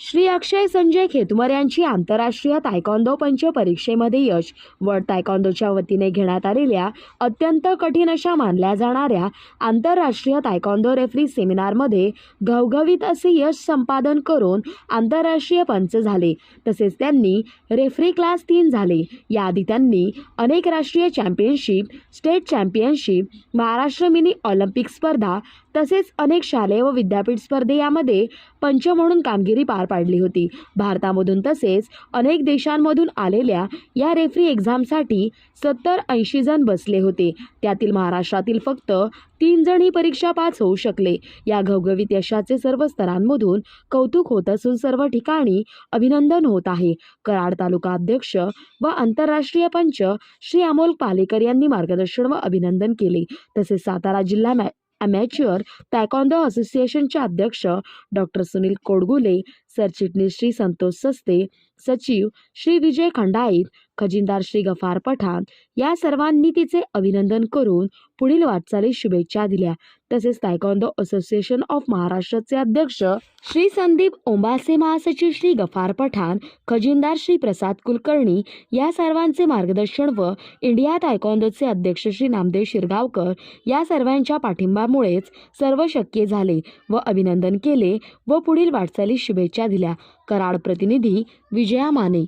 श्री अक्षय संजय खेतमर यांची आंतरराष्ट्रीय तायकॉन्दो पंच परीक्षेमध्ये यश वर्ल्ड तायकॉन्दोच्या वतीने घेण्यात आलेल्या अत्यंत कठीण अशा मानल्या जाणाऱ्या आंतरराष्ट्रीय तायकॉन्दो रेफरी सेमिनारमध्ये घवघवीत असे यश संपादन करून आंतरराष्ट्रीय पंच झाले. तसेच त्यांनी रेफरी क्लास तीन झाले. याआधी त्यांनी अनेक राष्ट्रीय championship state championship Maharashtra mini Olympic स्पर्धा तसेच अनेक शालेय व विद्यापीठ स्पर्धे यामध्ये पंच म्हणून कामगिरी पार पाडली होती. भारतामधून तसेच अनेक देशांमधून आलेल्या या रेफरी एक्झामसाठी सत्तर ऐंशी जण बसले होते. त्यातील महाराष्ट्रातील फक्त तीन जण ही परीक्षा पास होऊ शकले. या घवघवीत यशाचे सर्व स्तरांमधून कौतुक होत असून सर्व ठिकाणी अभिनंदन होत आहे. कराड तालुका अध्यक्ष व आंतरराष्ट्रीय पंच श्री अमोल पालेकर यांनी मार्गदर्शन व अभिनंदन केले. तसेच सातारा जिल्हा मॅ अमॅच्युअर टायकॉन्दो असोसिएशनचे अध्यक्ष डॉक्टर सुनील कोडगुले सरचिटणीस श्री संतोष सस्ते सचिव श्री विजय खंडाईत खजिनदार श्री गफार पठाण या सर्वांनी तिचे अभिनंदन करून पुढील वाटचालीस शुभेच्छा दिल्या. तसेच तायकॉन्दो असोसिएशन ऑफ महाराष्ट्राचे अध्यक्ष श्री संदीप ओंबासे महासचिव श्री गफार पठाण खजिनदार श्री प्रसाद कुलकर्णी या सर्वांचे मार्गदर्शन व इंडिया तायकॉन्डोचे अध्यक्ष श्री नामदेव शिरगावकर या सर्वांच्या पाठिंबामुळेच सर्व शक्य झाले व अभिनंदन केले व पुढील वाटचालीस शुभेच्छा दिल्या. कराड प्रतिनिधी विजया माने.